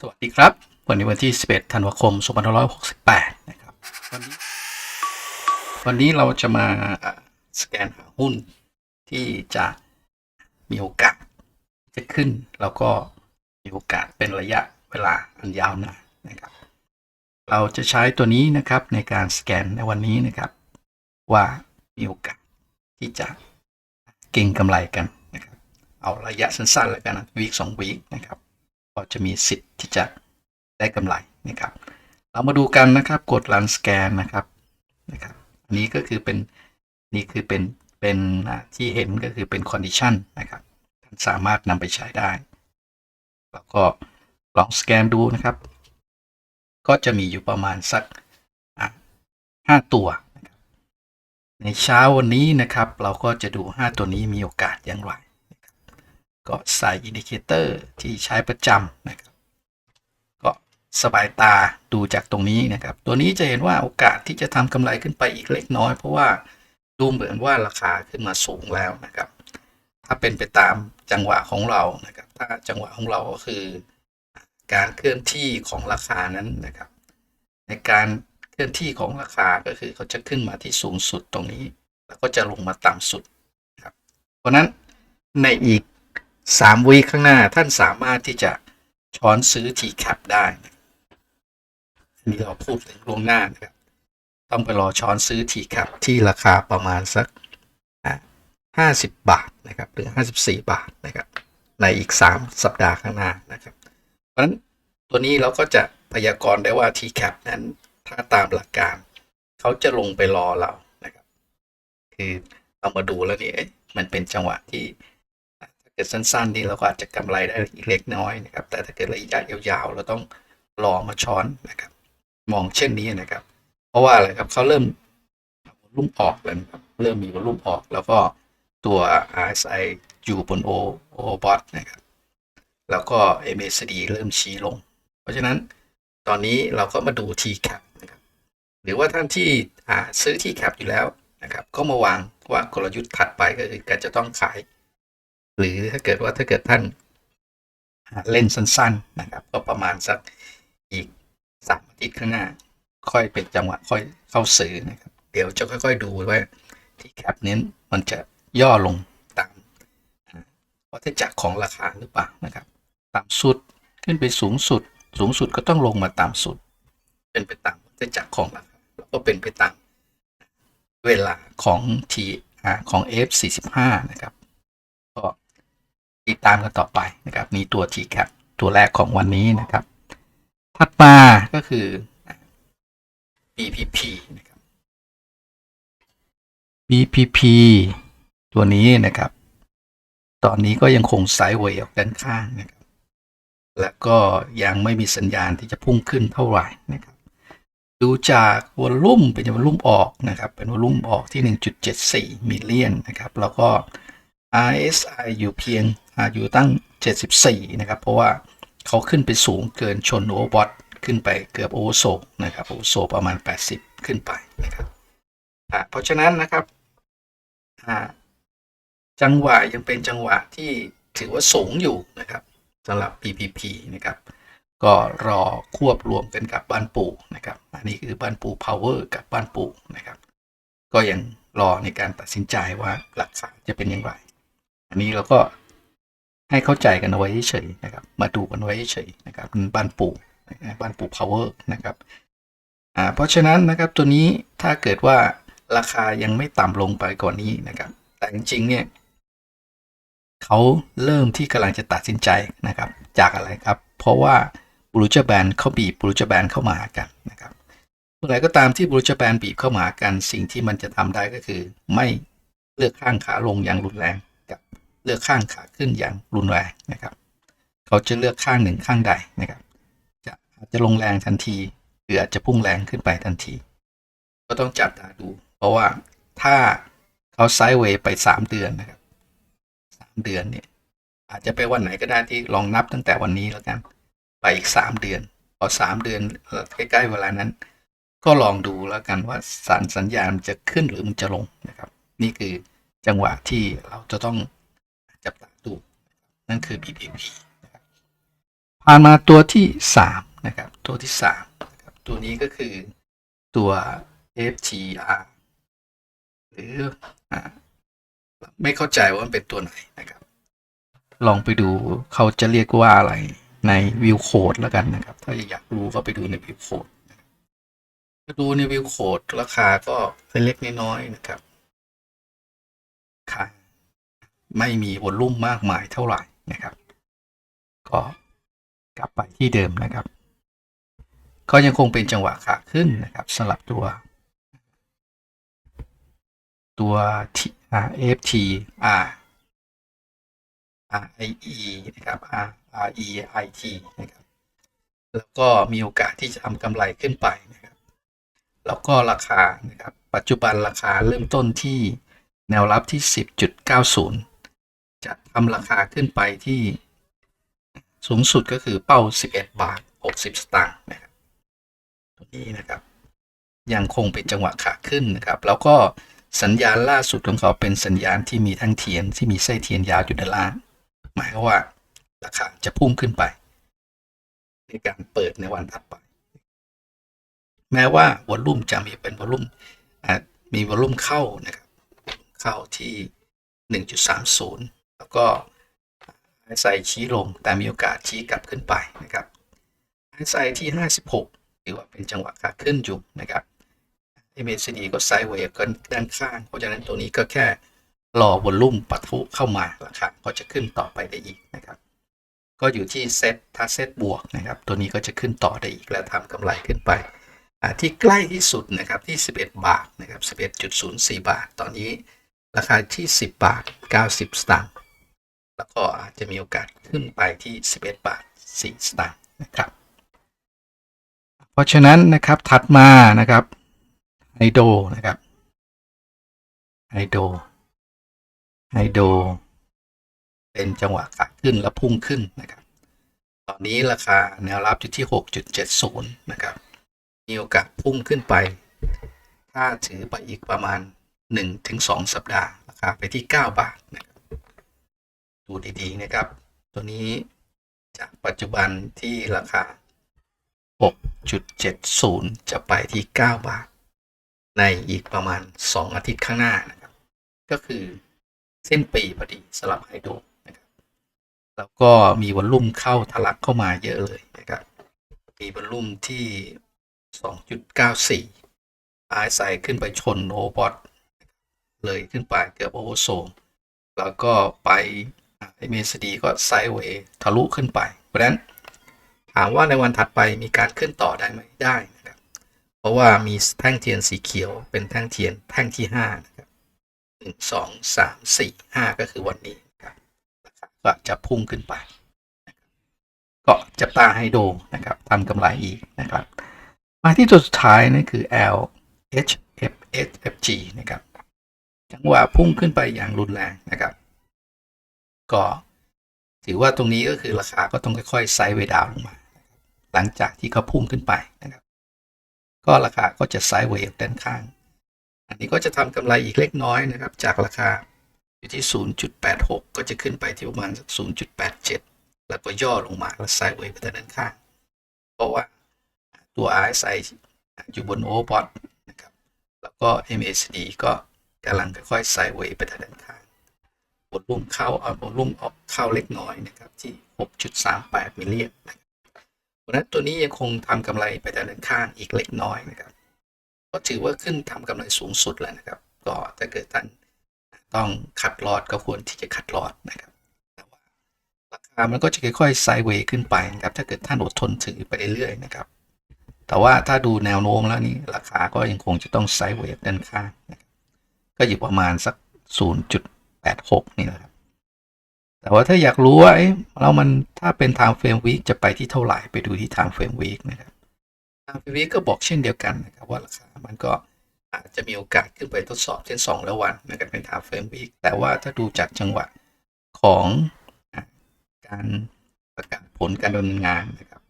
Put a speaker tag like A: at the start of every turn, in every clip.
A: สวัสดีครับ วันนี้วันที่ 11 ธันวาคม 2568 นะครับ วันนี้ วันนี้เราจะมาสแกนหาหุ้นที่จะมีโอกาสจะขึ้น แล้วก็มีโอกาสเป็นระยะเวลาอันยาวนานนะครับ เราจะใช้ตัวนี้นะครับในการสแกนในวันนี้นะครับ ว่ามีโอกาสที่จะเก่งกำไรกันนะครับ เอาระยะสั้นๆแล้วกันนะวีคสองวีคนะครับ ก็จะมีสิทธิ์ที่จะได้กำไรนะครับ เรามาดูกันนะครับกด run scan นะครับนะครับ อันนี้ก็คือเป็นนี่คือเป็นเป็นที่เห็นก็คือเป็น condition นะครับท่านสามารถนำไปใช้ได้ แล้วก็ลองสแกนดูนะครับ ก็จะมีอยู่ประมาณสักอะห้าตัวในเช้าวันนี้นะครับ เราก็จะดู 5 ตัวนี้มีโอกาสอย่างไร ก็ใส่อินดิเคเตอร์ที่ใช้ประจำนะครับ ก็สบายตาดูจากตรงนี้นะครับ ตัวนี้จะเห็นว่าโอกาสที่จะทำกำไรขึ้นไปอีกเล็กน้อย เพราะว่าดูเหมือนว่าราคาขึ้นมาสูงแล้วนะครับ ถ้าเป็นไปตามจังหวะของเรานะครับ ถ้าจังหวะของเราก็คือ การเคลื่อนที่ของราคานั้นนะครับ ในการเคลื่อนที่ของราคาก็คือเขาจะขึ้นมาที่สูงสุดตรงนี้ แล้วก็จะลงมาต่ำสุดครับเพราะนั้นในอีก สามวีข้างหน้าท่านสามารถที่จะช้อนซื้อ TCAP ได้นะอันนี้เราพูดถึงล่วงหน้านะครับ ต้องไปรอช้อนซื้อ TCAP ที่ราคาประมาณสักห้าสิบบาทนะครับหรือห้าสิบสี่บาทนะครับในอีกสามสัปดาห์ข้างหน้านะครับ เพราะฉะนั้นตัวนี้เราก็จะพยากรณ์ได้ว่า TCAP นั้นถ้าตามหลักการ เขาจะลงไปรอเรานะครับ คือเรามาดูแล้วนี่มันเป็นจังหวะที่ เกิดสั้นๆนี่เราก็อาจจะกำไรได้อีกเล็กน้อยนะครับ แต่ถ้าเกิดระยะยาวๆ เราต้องรอมาช้อนนะครับ มองเช่นนี้นะครับ เพราะว่าอะไรครับเขาเริ่มรุ่มออกแล้วนะครับเริ่มมีวอลุ่มออก แล้วก็ตัว RSI อยู่บน O O bot นะครับ แล้วก็ MACD เริ่มชี้ลง เพราะฉะนั้นตอนนี้เราก็มาดู TCAP นะครับ หรือว่าท่านที่ซื้อ TCAP อยู่แล้วนะครับ ก็มาวางว่ากลยุทธ์ถัดไปก็คือการจะต้องขาย หรือถ้าเกิดว่าถ้าเกิดท่านเล่นสั้นๆนะครับ ก็ประมาณสักอีกสามอาทิตย์ข้างหน้า ค่อยเป็นจังหวะค่อยเข้าซื้อนะครับ เดี๋ยวจะค่อย ๆ ดูว่าที่แคปเน้นมันจะย่อลงตามอ่าวัฏจักรของราคาหรือเปล่านะครับต่ำสุดขึ้นไปสูงสุด สูงสุดก็ต้องลงมาต่ำสุด เป็นไปตามวัฏจักรของราคาแล้วก็เป็นไปตามเวลาของทีอ่าของ F45 นะครับ ตามกันต่อไปนะครับนี่ตัว TCAP ตัวแรกของวันนี้นะครับ ถัดมาก็คือ BPP นะครับ BPP ตัวนี้นะครับ ตอนนี้ก็ยังคงไซด์เวย์ออกด้านข้างนะครับ และก็ยังไม่มีสัญญาณที่จะพุ่งขึ้นเท่าไหร่นะครับ ดูจากวอลลุ่มเป็นวอลลุ่มออกนะครับ เป็นวอลลุ่มออกที่ 1.74มิลเลียนนะครับ แล้วก็ RSI อยู่เพียงอยู่ตั้ง 74 นะครับ เพราะว่าเขาขึ้นไปสูงเกินชนโอเวอร์บอทขึ้นไปเกือบโอเวอร์โซนะครับโอเวอร์โซประมาณ 80 ขึ้นไปนะครับเพราะฉะนั้นนะครับจังหวะยังเป็นจังหวะที่ถือว่าสูงอยู่นะครับสำหรับ PPP นะครับก็รอควบรวมกันกับบ้านปู่นะครับ อันนี้คือบ้านปู่ power กับบ้านปู่นะครับ ก็ยังรอในการตัดสินใจว่าราคาจะเป็นอย่างไร อันนี้เราก็ให้เข้าใจกันเอาไว้เฉยนะครับ มาดูกันไว้เฉยนะครับบ้านปู่บ้านปู่ power นะครับอ่าเพราะฉะนั้นนะครับตัวนี้ถ้าเกิดว่าราคายังไม่ต่ำลงไปกว่านนี้นะครับ แต่จริงๆเนี่ยเขาเริ่มที่กำลังจะตัดสินใจนะครับ จากอะไรครับ เพราะว่าบรูจแบนเขาบีบบรูจแบนเข้ามาหากันนะครับเมื่อไหร่ก็ตามที่บรูจแบนบีบเข้ามาหากัน สิ่งที่มันจะทำได้ก็คือ ไม่เลือกข้างขาลงอย่างรุนแรงกับ เลือกข้างขาขึ้นอย่างรุนแรงนะครับ เขาจะเลือกข้างหนึ่งข้างใดนะครับ จะอาจจะลงแรงทันที หรืออาจจะพุ่งแรงขึ้นไปทันที ก็ต้องจับตาดู เพราะว่าถ้าเขาไซด์เวย์ไปสามเดือนนะครับสามเดือนเนี่ยอาจจะไปวันไหนก็ได้ที่ลองนับตั้งแต่วันนี้แล้วกัน ไปอีกสามเดือนพอสามเดือนใกล้ๆเวลานั้น ก็ลองดูแล้วกันว่าสัญสัญญาณจะขึ้นหรือมันจะลงนะครับ นี่คือจังหวะที่เราจะต้อง นั่นคือ BPP นะครับผ่านมาตัวที่สามนะครับตัวที่สามนะครับตัวนี้ก็คือตัว FTR หรืออ่าไม่เข้าใจว่ามันเป็นตัวไหนนะครับ ลองไปดูเขาจะเรียกว่าอะไรในวิวโคดแล้วกันนะครับ ถ้าอยากรู้ก็ไปดูในวิวโคดดูในวิวโคดราคาก็เล็กน้อยนะครับค่ะไม่มีวอลลุ่มมากมายเท่าไหร่ นะครับ ก็กลับไปที่เดิมนะครับ ก็ยังคงเป็นจังหวะขาขึ้นนะครับสำหรับตัว ตัว T- R F T R R I E นะครับ R R E I T นะครับ แล้วก็มีโอกาสที่จะทำกำไรขึ้นไปนะครับ แล้วก็ราคานะครับ ปัจจุบันราคาเริ่มต้นที่แนวรับที่ 10.90 จะทำราคาขึ้นไปที่สูงสุดก็คือเป้า 11 บาท 60 สตางค์นะครับตรงนี้นะครับ ยังคงเป็นจังหวะขาขึ้นนะครับ แล้วก็สัญญาณล่าสุดของเขาเป็นสัญญาณที่มีทั้งเทียนที่มีไส้เทียนยาวอยู่ด้านล่างหมายว่าราคาจะพุ่งขึ้นไป ในการเปิดในวันถัดไป แม้ว่าวอลลุ่มจะมีเป็นวอลลุ่มมีวอลลุ่มเข้านะครับ เข้าที่ 1.30 แล้วก็ใส่ชี้ลงแต่มีโอกาสชี้กลับขึ้นไปนะครับใส่ที่ 56ถือว่าเป็นจังหวะขาขึ้นอยู่นะครับ MACD ก็ไซด์เวย์กันด้านข้าง เพราะฉะนั้นตัวนี้ก็แค่รอวอลลุ่มปะทุเข้ามาราคาก็จะขึ้นต่อไปได้อีกนะครับ ก็อยู่ที่เซตถ้าเซตบวกนะครับ ตัวนี้ก็จะขึ้นต่อได้อีกและทำกำไรขึ้นไป ที่ใกล้ที่สุดนะครับที่ 11 บาทนะครับ 11.04 บาท ตอนนี้ราคาที่ 10 บาท 90 สตางค์ แล้วก็อาจจะมีโอกาสขึ้นไปที่ 11 บาท 4 สตางค์นะครับ เพราะฉะนั้นนะครับถัดมานะครับไฮโดนะครับไฮโดไฮโดเป็นจังหวะขาขึ้นและพุ่งขึ้นนะครับ ตอนนี้ราคาแนวรับอยู่ที่ 6.70 นะครับ มีโอกาสพุ่งขึ้นไป ถ้าถือไปอีกประมาณ 1-2 สัปดาห์ ราคาไปที่ 9 บาทนะครับ ดูดีๆนะครับ ตัวนี้จากปัจจุบันที่ราคา 6.70 จะไปที่ 9 บาท ในอีกประมาณ 2 อาทิตย์ข้างหน้านะครับ ก็คือสิ้นปีพอดีสลับไฮโดนะครับแล้วก็มีวอลลุ่มเข้าทะลักเข้ามาเยอะเลยนะครับ มีวอลลุ่มที่ 2.94อายใสขึ้นไปชนโอบอทเลยขึ้นไปเกือบโอเวอร์โซแล้วก็ไป เอเมสดีก็ไซด์เวย์ทะลุขึ้นไป เพราะฉะนั้นถามว่าในวันถัดไปมีการขึ้นต่อได้ไหมได้นะครับเพราะว่ามีแท่งเทียนสีเขียวเป็นแท่งเทียนแท่งที่5นะครับหนึ่งสองสามสี่ห้าก็คือวันนี้นะครับก็จะพุ่งขึ้นไปก็จับตาให้ดูนะครับทำกำไรอีกนะครับ มาที่ตัวสุดท้ายนั่นคือ L H F S F G นะครับจังหวะพุ่งขึ้นไปอย่างรุนแรงนะครับ ก็ถือว่าตรงนี้ก็คือราคาก็ต้องค่อยๆไซด์เวดาวลงมา หลังจากที่เขาพุ่งขึ้นไปนะครับ ก็ราคาก็จะไซด์เวย์ด้านข้าง อันนี้ก็จะทำกำไรอีกเล็กน้อยนะครับ จากราคาอยู่ที่ 0.86 ก็จะขึ้นไปที่ประมาณสัก0.87 แล้วก็ย่อลงมาแล้วไซด์เวย์ไปด้านข้าง เพราะว่าตัว RSI อยู่บนโอเวอร์บอทนะครับ แล้วก็ MACD ก็กำลังค่อยๆไซด์เวย์ไปด้านข้าง บทลุ่มเข้าเอาบทลุ่มออกเข้าเล็กน้อยนะครับที่ 6.38มิลลิเลียนนะครับเพราะนั้นตัวนี้ยังคงทำกำไรไปด้านข้างอีกเล็กน้อยนะครับ ก็ถือว่าขึ้นทำกำไรสูงสุดแล้วนะครับ ก็ถ้าเกิดท่านต้องคัดลอดก็ควรที่จะคัดลอดนะครับแต่ว่าราคามันก็จะค่อยๆไซด์เวย์ขึ้นไปนะครับ ถ้าเกิดท่านอดทนถือไปเรื่อยๆนะครับแต่ว่าถ้าดูแนวโน้มแล้วนี่ราคาก็ยังคงจะต้องไซด์เวย์ด้านข้างก็อยู่ประมาณสัก 86นี่แหละครับ แต่ว่าถ้าอยากรู้ว่าเอ๊ะแล้วมันถ้าเป็น time frame week จะไปที่เท่าไหร่ไปดูที่ time frame week นะครับ time frame week ก็บอกเช่นเดียวกันนะครับว่าราคามันก็อาจจะมีโอกาสขึ้นไปทดสอบเช่น2แล้ววันนะครับเป็น time frame week แต่ว่าถ้าดูจากจังหวะของอการประกาศผลการดำเนินงานนะครับ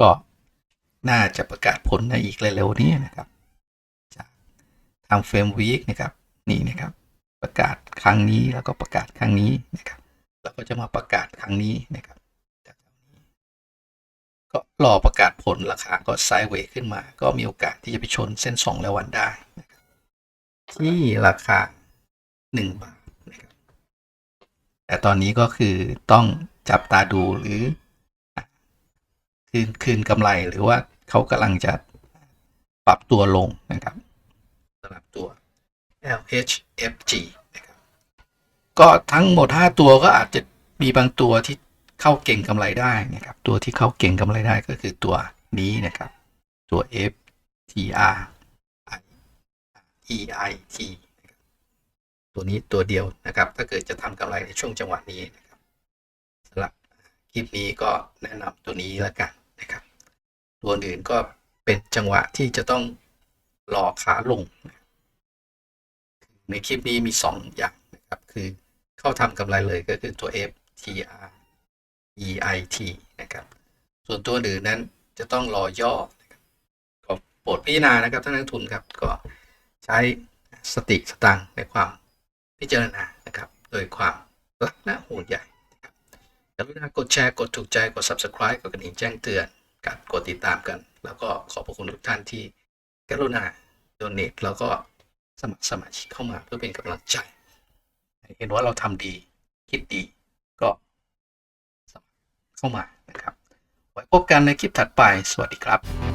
A: ก็น่าจะประกาศผลในอีกเร็วๆนี้นะครับ จาก time frame week นะครับ นี่นะครับ ประกาศครั้งนี้แล้วก็ประกาศครั้งนี้นะครับแล้วก็จะมาประกาศครั้งนี้นะครับก็รอประกาศผลราคาก็ไซด์เวย์ขึ้นมา ก็มีโอกาสที่จะไปชนเส้น 2 และวันได้นะครับที่ราคา 1 บาทนะครับแต่ตอนนี้ก็คือต้องจับตาดูหรือ คืนคืนกำไรหรือว่าเขากำลังจะปรับตัวลงนะครับสำหรับตัว LHFG นะครับก็ทั้งหมด 5 ตัวก็อาจจะมีบางตัวที่เข้าเก่งกำไรได้นะครับ ตัวที่เข้าเก่งกำไรได้ก็คือตัวนี้นะครับ ตัว FTR EIT ตัวนี้ตัวเดียวนะครับ ถ้าเกิดจะทำกำไรในช่วงจังหวะนี้นะครับสำหรับคลิปนี้ก็แนะนำตัวนี้แล้วกันนะครับ ตัวอื่นก็เป็นจังหวะที่จะต้องรอขาลงนะ ในคลิปนี้มี 2 อย่างนะครับ คือเข้าทำกำไรเลยก็คือตัว FTR EIT นะครับ ส่วนตัวอื่นนั้นจะต้องรอย่อนะครับก็โปรดพิจารณานะครับท่านนักทุนครับ ก็ใช้สติสตังในความพิจารณานะครับ โดยความรักและห่วงใยนะครับกรุณากดแชร์ กดถูกใจ กด subscribe กดกระดิ่งแจ้งเตือนกันกดติดตามกัน แล้วก็ขอบพระคุณทุกท่านที่กรุณาโดเนทแล้วก็ สมัครสมาชิกเข้ามาเพื่อเป็นกำลังใจ เห็นว่าเราทำดีคิดดีก็สมัครเข้ามานะครับ ไว้พบกันในคลิปถัดไป สวัสดีครับ